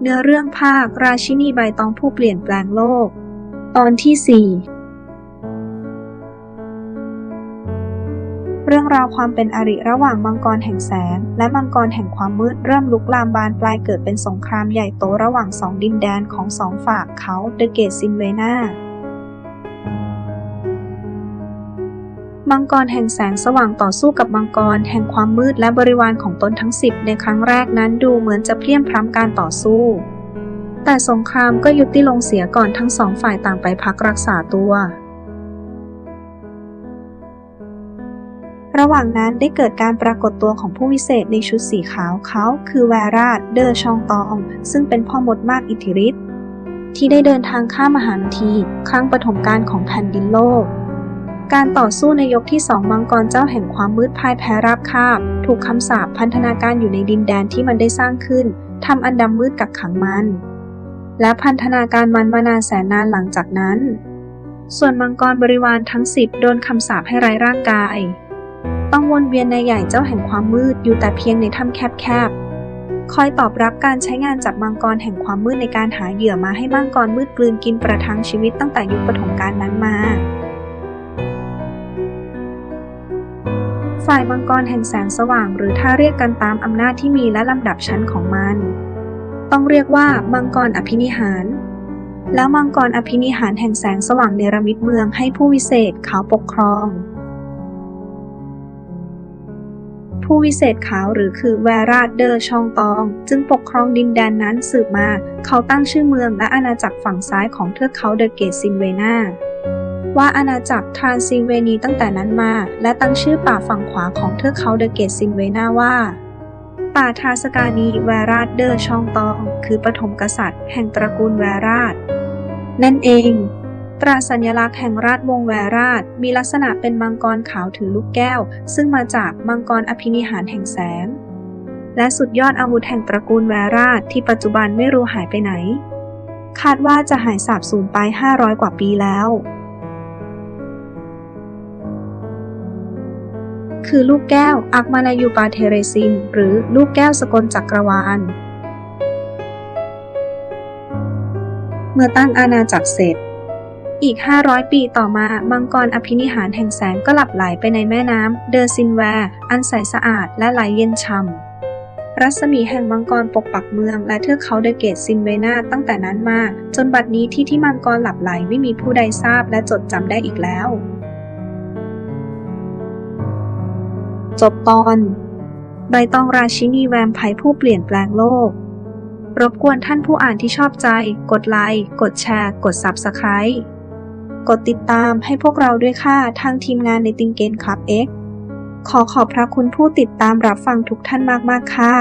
เนื้อเรื่องภาคราชินีใบตองผู้เปลี่ยนแปลงโลก ตอนที่ 4 เรื่องราวความเป็นอริระหว่างมังกรแห่งแสง และมังกรแห่งความมืดเริ่มลุกลามบานปลายเกิดเป็นสงครามใหญ่โตระหว่างสองดินแดนของสองฝากเขาเดเกตซินเวนา มังกรแห่งแสงสว่างต่อสู้กับมังกรแห่งความมืดและบริวารของตนทั้งสิบในครั้งแรกนั้นดูเหมือนจะเพลียมพร้ำการต่อสู้ แต่สงครามก็ยุติลงเสียก่อนทั้งสองฝ่ายต่างไปพักรักษาตัว ระหว่างนั้นได้เกิดการปรากฏตัวของผู้วิเศษในชุดสีขาวเขาคือแวราดเดอชองตอง ซึ่งเป็นพ่อมดมากอิทธิฤทธิ์ที่ได้เดินทางข้ามมหานที ครั้งปฐมกาลของแผ่นดินโลก การต่อสู้ในยกที่สองมังกรเจ้าแห่งความมืดพ่ายแพ้ราบคาบ ถูกคำสาปพันธนาการอยู่ในดินแดนที่มันได้สร้างขึ้นทำอันดำมืดกักขังมัน และพันธนาการมันมานานแสนนานหลังจากนั้น ส่วนมังกรบริวารทั้งสิบโดนคำสาปให้ไร้ร่างกาย ต้องวนเวียนในใหญ่เจ้าแห่งความมืดอยู่แต่เพียงในถ้ำแคบๆ คอยตอบรับการใช้งานจากมังกรแห่งความมืดในการหาเหยื่อมาให้มังกรมืดกลืนกินประทังชีวิตตั้งแต่ยุคปฐมกาลนั้นมา ฝ่ายมังกรแห่งแสงสว่าง หรือถ้าเรียกกันตามอำนาจที่มีและลำดับชั้นของมัน ต้องเรียกว่ามังกรอภินิหาร แล้วมังกรอภินิหารแห่งแสงสว่างเนรมิตเมืองให้ผู้วิเศษเขาปกครอง ผู้วิเศษขาวหรือคือแวราดเดอร์ชองตอง จึงปกครองดินแดนนั้นสืบมา เขาตั้งชื่อเมืองและอาณาจักรฝั่งซ้ายของเทือกเขาเดอะเกตซินเวนา ว่าอาณาจักรทรานซิลเวนีตั้งแต่นั้นมา และตั้งชื่อป่าฝั่งขวาของเทือกเขาเดอะเกตซินเวนาว่า ป่าทาสกานีแวราดเดอร์ชองตอง คือปฐมกษัตริย์ แห่งตระกูลแวราดนั่นเอง ตราสัญลักษณ์แห่งราชวงศ์แวราช มีลักษณะเป็นมังกรขาวถือลูกแก้ว ซึ่งมาจากมังกรอภินิหารแห่งแสง และสุดยอดอาวุธแห่งตระกูลแวราชที่ปัจจุบันไม่รู้หายไปไหน คาดว่าจะหายสาบสูญไป 500 กว่าปีแล้ว คือลูกแก้วอักมาลายูปาเทเรซิน หรือลูกแก้วสกลจักรวาล เมื่อตั้งอาณาจักรเสร็จ อีก 500 ปีต่อมา มังกรอภินิหารแห่งแสงก็หลับไหลไปในแม่น้ำเดอซินแวร์ อันใสสะอาดและไหลเย็นช่ำ รัศมีแห่งมังกรปกปักเมือง และเทือกเขาเดอะเกตซินเวนาตั้งแต่นั้นมา จนบัดนี้ที่ที่มังกรหลับไหลไม่มีผู้ใดทราบและจดจำได้อีกแล้ว จบตอน ใบตองราชินีแวมไพร์ผู้เปลี่ยนแปลงโลก รบกวนท่านผู้อ่านที่ชอบใจ กดไลค์ กดแชร์ กด Subscribe กดติดตามให้พวกเราด้วยค่ะทางทีมงานในติงเกนคลับ X ขอขอบพระคุณผู้ติดตามรับฟังทุกท่านมาก ๆ ค่ะ